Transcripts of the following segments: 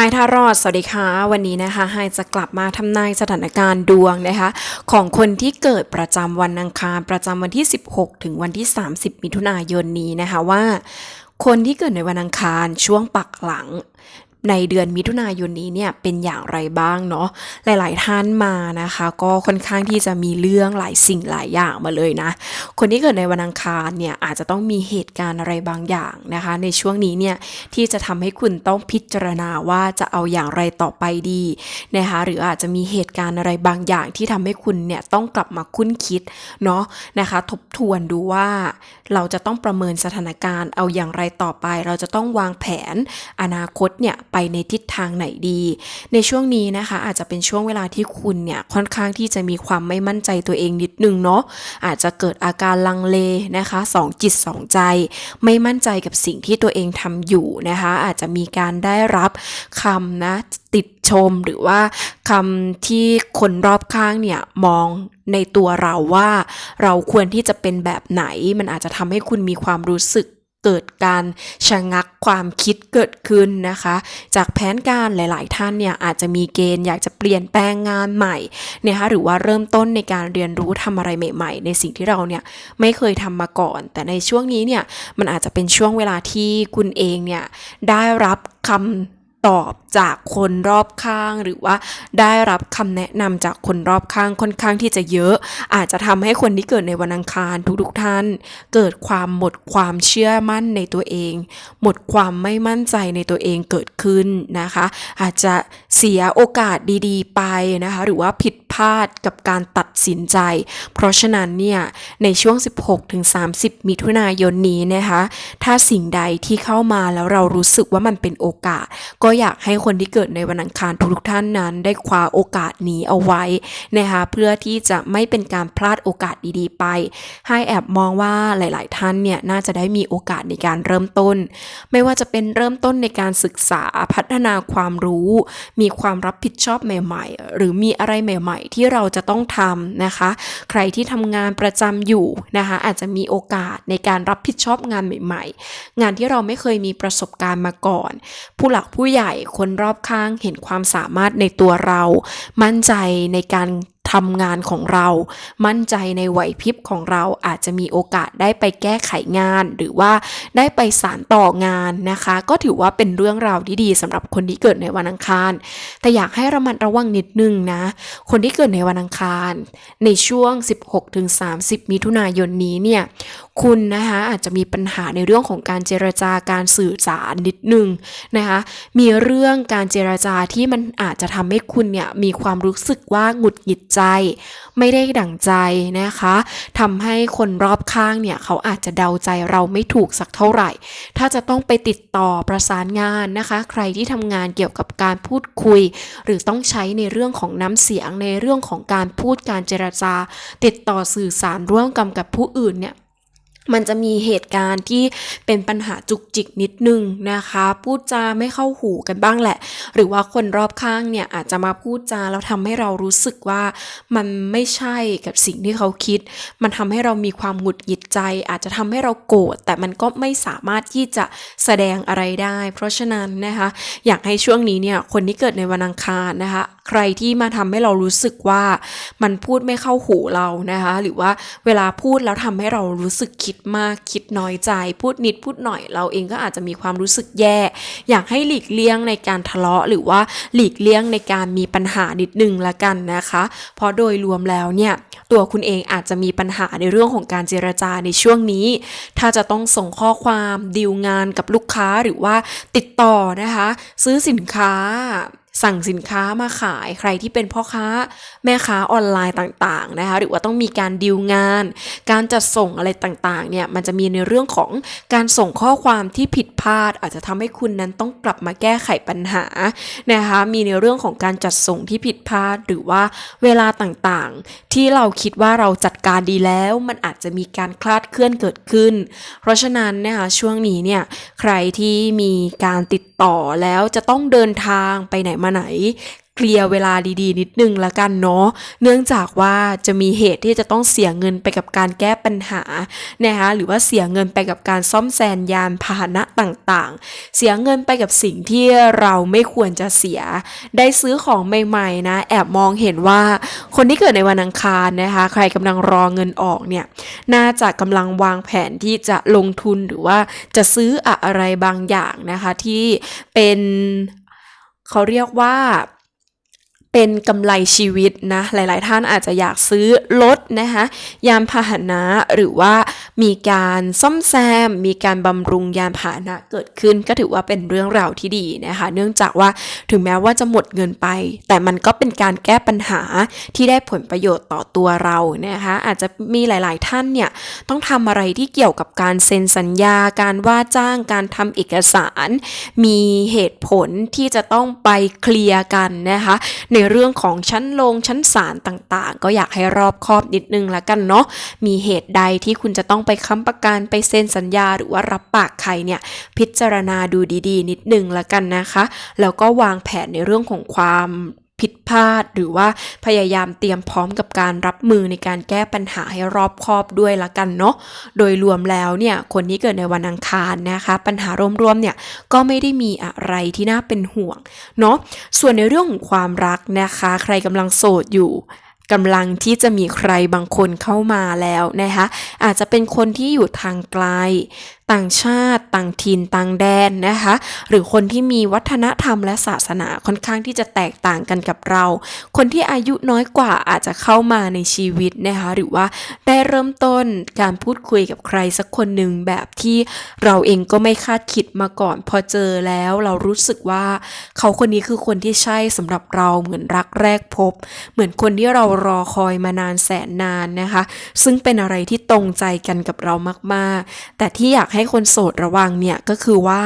ายทารอด สวัสดีค่ะ วันนี้นะคะไฮจะกลับมาทำนายสถานการณ์ดวงนะคะ ของคนที่เกิดประจำวันอังคาร ประจำวันที่ 16 ถึงวันที่ 30 มิถุนายนนี้นะคะว่า คนที่เกิดในวันอังคารช่วงปักหลัง ในเดือนมิถุนายนนี้เนี่ยเป็นอย่างไรบ้างเนาะหลาย ๆ ท่านมานะคะ ก็ค่อนข้างที่จะมีเรื่องหลายสิ่งหลายอย่างมาเลยนะ คนที่เกิดในวันอังคารเนี่ยอาจจะต้องมีเหตุการณ์อะไรบางอย่างนะคะ ในช่วงนี้เนี่ยที่จะทำให้คุณต้องพิจารณาว่าจะเอาอย่างไรต่อไปดีนะคะหรืออาจจะมีเหตุการณ์อะไรบางอย่างที่ทำให้คุณเนี่ยต้องกลับมาคุ้นคิดเนาะนะคะ ทบทวนดูว่าเราจะต้องประเมินสถานการณ์ เอาอย่างไรต่อไป เราจะต้องวางแผนอนาคตเนี่ยไปในทิศทางไหนดี ในช่วงนี้นะคะ อาจจะเป็นช่วงเวลาที่คุณเนี่ยค่อนข้างที่จะมีความไม่มั่นใจตัวเองนิดนึงเนาะอาจจะเกิดอาการลังเลนะคะสองจิตสองใจ ไม่มั่นใจกับสิ่งที่ตัวเองทำอยู่นะคะ อาจจะมีการได้รับคำนะติดชมหรือว่าคำที่คนรอบข้างเนี่ยมองในตัวเราว่า เราควรที่จะเป็นแบบไหน มันอาจจะทำให้คุณมีความรู้สึก เกิดการชะงักความคิดเกิดขึ้นนะคะ จากแผนการหลาย ๆ ท่านเนี่ยอาจจะมีเกณฑ์อยากจะเปลี่ยนแปลงงานใหม่นะคะหรือว่าเริ่มต้นในการเรียนรู้ทำอะไรใหม่ ๆ ในสิ่งที่เราเนี่ยไม่เคยทำมาก่อน แต่ในช่วงนี้เนี่ยมันอาจจะเป็นช่วงเวลาที่คุณเองเนี่ยได้รับคำ ตอบจากคนรอบข้าง หรือว่าได้รับคำแนะนำจากคนรอบข้างค่อนข้างที่จะเยอะ อาจจะทำให้คนที่เกิดในวันอังคารทุกๆท่าน เกิดความหมดความเชื่อมั่นในตัวเอง หมดความไม่มั่นใจในตัวเองเกิดขึ้นนะคะ อาจจะเสียโอกาสดีๆ ไปนะคะ หรือว่าผิดพลาดกับการตัดสินใจ เพราะฉะนั้นเนี่ยในช่วง 16-30 มิถุนายนนี้นะคะ ถ้าสิ่งใดที่เข้ามาแล้วเรารู้สึกว่ามันเป็นโอกาสก็็อยากให้คนที่เกิดในวันอังคารทุกๆท่านนั้น ได้คว้าโอกาสนี้เอาไว้นะคะเพื่อที่จะไม่เป็นการพลาดโอกาสดีๆ ไป ให้แอบมองว่าหลาย ๆ ท่านเนี่ยน่าจะได้มีโอกาสในการเริ่มต้น ไม่ว่าจะเป็นเริ่มต้นในการศึกษาพัฒนาความรู้ มีความรับผิดชอบใหม่ ๆ หรือมีอะไรใหม่ ๆ ที่เราจะต้องทำนะคะ ใครที่ทำงานประจำอยู่นะคะอาจจะมีโอกาสในการรับผิดชอบงานใหม่ ๆ งานที่เราไม่เคยมีประสบการณ์มาก่อน ผู้หลักผู้ใหญ่คนรอบข้างเห็นความสามารถในตัวเรา มั่นใจในการทำงานของเรา มั่นใจในไหวพริบของเราอาจจะมีโอกาสได้ไปแก้ไขงาน หรือว่าได้ไปสารต่องานนะคะ ก็ถือว่าเป็นเรื่องราวที่ดีสำหรับคนที่เกิดในวันอังคาร แต่อยากให้ระมัดระวังนิดนึงนะ คนที่เกิดในวันอังคาร ในช่วง 16-30 มิถุนายนนี้เนี่ยคุณนะคะอาจจะมีปัญหาในเรื่องของการเจรจาการสื่อสารนิดนึงนะคะมีเรื่องการเจรจาที่มันอาจจะทำให้คุณเนี่ยมีความรู้สึกว่าหงุดหงิดใจ ไม่ได้ดั่งใจนะคะทำให้คนรอบข้างเนี่ยเขาอาจจะเดาใจเราไม่ถูกสักเท่าไหร่ ถ้าจะต้องไปติดต่อประสานงานนะคะ ใครที่ทำงานเกี่ยวกับการพูดคุย หรือต้องใช้ในเรื่องของน้ำเสียงในเรื่องของการพูดการเจรจา ติดต่อสื่อสารร่วมกันกับผู้อื่นเนี่ย มันจะมีเหตุการณ์ที่เป็นปัญหาจุกจิกนิดนึงนะคะ พูดจาไม่เข้าหูกันบ้างแหละ หรือว่าคนรอบข้างเนี่ยอาจจะมาพูดจาแล้วทำให้เรารู้สึกว่ามันไม่ใช่กับสิ่งที่เขาคิด มันทำให้เรามีความหงุดหงิดใจ อาจจะทำให้เราโกรธแต่มันก็ไม่สามารถที่จะแสดงอะไรได้ เพราะฉะนั้นนะคะ อยากให้ช่วงนี้เนี่ยคนที่เกิดในวันอังคารนะคะใครที่มาทำให้เรารู้สึกว่ามันพูดไม่เข้าหูเรานะคะ หรือว่าเวลาพูดแล้วทำให้เรารู้สึกคิดิดมากคิดน้อยใจ พูดนิดพูดหน่อยเราเองก็อาจจะมีความรู้สึกแย่ อยากให้หลีกเลี่ยงในการทะเลาะ หรือว่าหลีกเลี่ยงในการมีปัญหานิดนึงละกันนะคะ เพราะโดยรวมแล้วเนี่ยตัวคุณเองอาจจะมีปัญหาในเรื่องของการเจรจาในช่วงนี้ ถ้าจะต้องส่งข้อความดีลงานกับลูกค้าหรือว่าติดต่อนะคะ ซื้อสินค้า สั่งสินค้ามาขายใครที่เป็นพ่อค้าแม่ค้าออนไลน์ต่างๆนะคะหรือว่าต้องมีการดีลงาน การจัดส่งอะไรต่างๆเนี่ยมันจะมีในเรื่องของการส่งข้อความที่ผิดพลาด อาจจะทำให้คุณนั้นต้องกลับมาแก้ไขปัญหานะคะมีในเรื่องของการจัดส่งที่ผิดพลาด หรือว่าเวลาต่างๆ ที่เราคิดว่าเราจัดการดีแล้ว มันอาจจะมีการคลาดเคลื่อนเกิดขึ้น เพราะฉะนั้นนะคะช่วงนี้เนี่ยใครที่มีการติด ต่อแล้วจะต้องเดินทางไปไหนมาไหน เคลียร์เวลาดีๆ นิดนึงละกันเนาะเนื่องจากว่าจะมีเหตุที่จะต้องเสียเงินไปกับการแก้ปัญหานะคะหรือว่าเสียเงินไปกับการซ่อมแซมยานพาหนะต่างๆ เสียเงินไปกับสิ่งที่เราไม่ควรจะเสีย ได้ซื้อของใหม่ๆนะ แอบมองเห็นว่าคนที่เกิดในวันอังคารนะคะ ใครกำลังรอเงินออกเนี่ยน่าจะกำลังวางแผนที่จะลงทุนหรือว่าจะซื้ออะไรบางอย่างนะคะที่เป็นเขาเรียกว่า เป็นกำไรชีวิตนะ หลาย ๆ ท่านอาจจะอยากซื้อรถนะคะยานพาหนะหรือว่ามีการซ่อมแซม มีการบำรุงยานพาหนะเกิดขึ้นก็ถือว่าเป็นเรื่องราวที่ดีนะคะ เนื่องจากว่าถึงแม้ว่าจะหมดเงินไป แต่มันก็เป็นการแก้ปัญหาที่ได้ผลประโยชน์ต่อตัวเรานะคะอาจจะมีหลาย ๆ ท่านเนี่ยต้องทำอะไรที่เกี่ยวกับการเซ็นสัญญา การว่าจ้างการทำเอกสาร มีเหตุผลที่จะต้องไปเคลียร์กันนะคะในเรื่องของชั้นลงชั้นศาลต่างๆ ก็อยากให้รอบคอบนิดนึงละกันเนาะมีเหตุใดที่คุณจะต้องไปค้ำประกันไปเซ็นสัญญาหรือว่ารับปากใครเนี่ยพิจารณาดูดีๆ นิดนึงละกันนะคะ แล้วก็วางแผนในเรื่องของความ ผิดพลาด หรือว่าพยายามเตรียมพร้อมกับการรับมือในการแก้ปัญหาให้รอบคอบด้วยละกันเนาะโดยรวมแล้วเนี่ยคนที่เกิดในวันอังคารนะคะ ปัญหารวมๆเนี่ยก็ไม่ได้มีอะไรที่น่าเป็นห่วงเนาะส่วนในเรื่องของความรักนะคะ ใครกำลังโสดอยู่ กำลังที่จะมีใครบางคนเข้ามาแล้วนะคะอาจจะเป็นคนที่อยู่ทางไกล ต่างชาติต่างถิ่นต่างแดนนะคะหรือคนที่มีวัฒนธรรมและศาสนาค่อนข้างที่จะแตกต่างกันกับเรา คนที่อายุน้อยกว่าอาจจะเข้ามาในชีวิตนะคะหรือว่าได้เริ่มต้นการพูดคุยกับใครสักคนหนึ่งแบบที่เราเองก็ไม่คาดคิดมาก่อน พอเจอแล้วเรารู้สึกว่า เขาคนนี้คือคนที่ใช่สำหรับเราเหมือนรักแรกพบ เหมือนคนที่เรารอคอยมานานแสนนานนะคะ ซึ่งเป็นอะไรที่ตรงใจกันกับเรามากๆ แต่ที่อยากให้คนโสดระวังเนี่ยก็คือว่า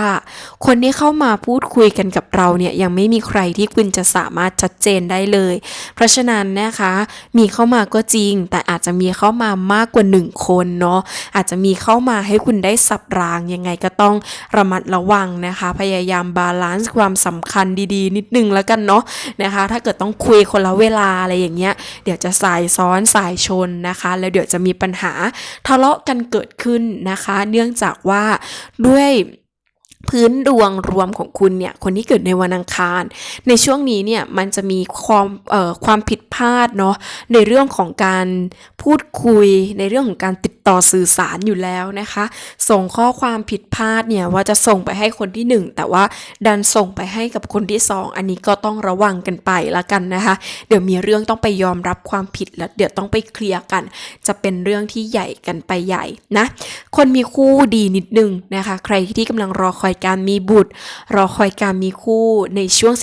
คนที่เข้ามาพูดคุยกันกับเราเนี่ยยังไม่มีใครที่คุณจะสามารถชัดเจนได้เลย เพราะฉะนั้นนะคะ มีเข้ามาก็จริง แต่อาจจะมีเข้ามามากกว่าหนึ่งคนเนาะอาจจะมีเข้ามาให้คุณได้สับรางยังไงก็ต้องระมัดระวังนะคะ พยายามบาลานซ์ความสำคัญดีๆ นิดนึงแล้วกันเนาะนะคะ ถ้าเกิดต้องคุยคนละเวลาอะไรอย่างเงี้ยเดี๋ยวจะสายซ้อนสายชนนะคะ แล้วเดี๋ยวจะมีปัญหาทะเลาะกันเกิดขึ้นนะคะ เนื่องจากว่าด้วย พื้นดวงรวมของคุณเนี่ยคนที่เกิดในวันอังคาร ในช่วงนี้เนี่ยมันจะมีความเอ่อความผิดพลาดเนาะในเรื่องของการพูดคุยในเรื่องของการติดต่อสื่อสารอยู่แล้วนะคะ ส่งข้อความผิดพลาดเนี่ยว่าจะส่งไปให้คนที่หนึ่งแต่ว่าดันส่งไปให้กับคนที่สองอันนี้ก็ต้องระวังกันไปละกันนะคะ เดี๋ยวมีเรื่องต้องไปยอมรับความผิดแล้วเดี๋ยวต้องไปเคลียร์กัน จะเป็นเรื่องที่ใหญ่กันไปใหญ่นะคนมีคู่ดีนิดนึงนะคะ ใครที่กำลังรอคอยการมีบุตร รอคอยการมีคู่ในช่วง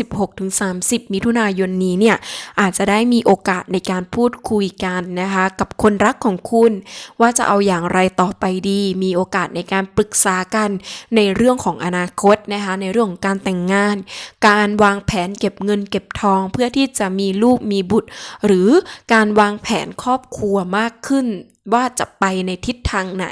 16-30 มิถุนายนนี้เนี่ยอาจจะได้มีโอกาสในการพูดคุยกันนะคะกับคนรักของคุณ ว่าจะเอาอย่างไรต่อไปดี มีโอกาสในการปรึกษากันในเรื่องของอนาคตนะคะในเรื่องของการแต่งงาน การวางแผนเก็บเงินเก็บทอง เพื่อที่จะมีลูกมีบุตร หรือการวางแผนครอบครัวมากขึ้นว่าจะไปในทิศทางไหน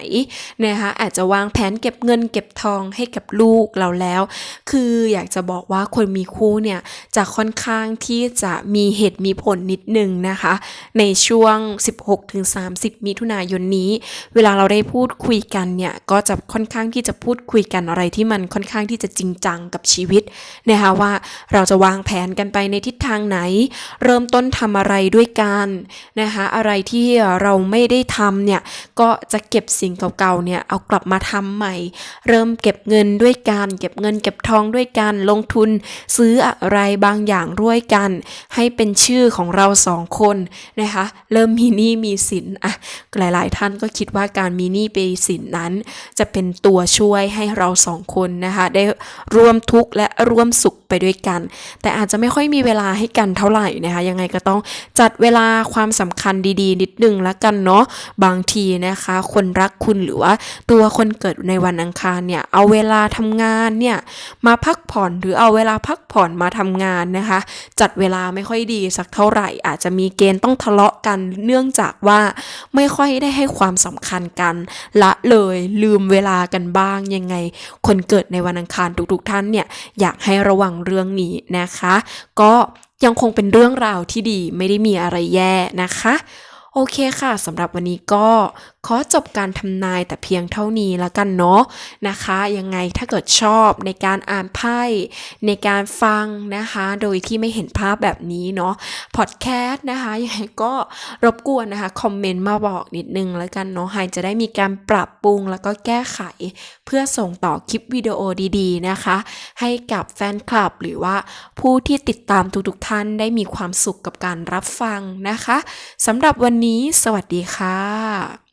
นะคะอาจจะวางแผนเก็บเงินเก็บทองให้กับลูกเราแล้ว คืออยากจะบอกว่าคนมีคู่เนี่ยจะค่อนข้างที่จะมีเหตุมีผลนิดนึงนะคะ ในช่วง 16-30 มิถุนายนนี้ เวลาเราได้พูดคุยกันเนี่ยก็จะค่อนข้างที่จะพูดคุยกันอะไรที่มันค่อนข้างที่จะจริงจังกับชีวิตนะคะว่าเราจะวางแผนกันไปในทิศทางไหน เริ่มต้นทำอะไรด้วยกันนะคะอะไรที่เราไม่ได้ทำเนี่ยก็จะเก็บสิ่งเก่าๆเนี่ยเอากลับมาทำใหม่ เริ่มเก็บเงินด้วยกันเก็บเงินเก็บทองด้วยกันลงทุน ซื้ออะไรบางอย่างด้วยกัน ให้เป็นชื่อของเราสองคนนะคะเริ่มมีหนี้มีสินอะหลายๆ ท่านก็คิดว่าการมีหนี้เป็นสินนั้น จะเป็นตัวช่วยให้เราสองคนนะคะได้ร่วมทุกข์และร่วมสุข ไปด้วยกัน แต่อาจจะไม่ค่อยมีเวลาให้กันเท่าไหร่นะคะยังไงก็ต้องจัดเวลาความสำคัญดี ๆ นิดนึงละกันเนาะบางทีนะคะ คนรักคุณหรือว่าตัวคนเกิดในวันอังคารเนี่ยเอาเวลาทำงานเนี่ยมาพักผ่อนหรือเอาเวลาพักผ่อนมาทำงานนะคะ จัดเวลาไม่ค่อยดีสักเท่าไหร่ อาจจะมีเกณฑ์ต้องทะเลาะกันเนื่องจากว่าไม่ค่อยได้ให้ความสำคัญกัน ละเลยลืมเวลากันบ้างยังไง คนเกิดในวันอังคารทุกๆท่านเนี่ยอยากให้ระวังเรื่องนี้นะคะ ก็ยังคงเป็นเรื่องราวที่ดีไม่ได้มีอะไรแย่นะคะ โอเคค่ะสำหรับวันนี้ก็ขอจบการทำนายแต่เพียงเท่านี้แล้วกันเนาะนะคะ ยังไงถ้าเกิดชอบในการอ่านไพ่ในการฟังนะคะ โดยที่ไม่เห็นภาพแบบนี้เนาะพอดแคสต์นะคะยังไงก็รบกวนนะคะคอมเมนต์มาบอกนิดนึงแล้วกันเนาะไฮจะได้มีการปรับปรุงแล้วก็แก้ไข เพื่อส่งต่อคลิปวิดีโอดีๆนะคะ ให้กับแฟนคลับหรือว่าผู้ที่ติดตามทุกๆท่านได้มีความสุขกับการรับฟังนะคะสำหรับวันนี้สวัสดีค่ะ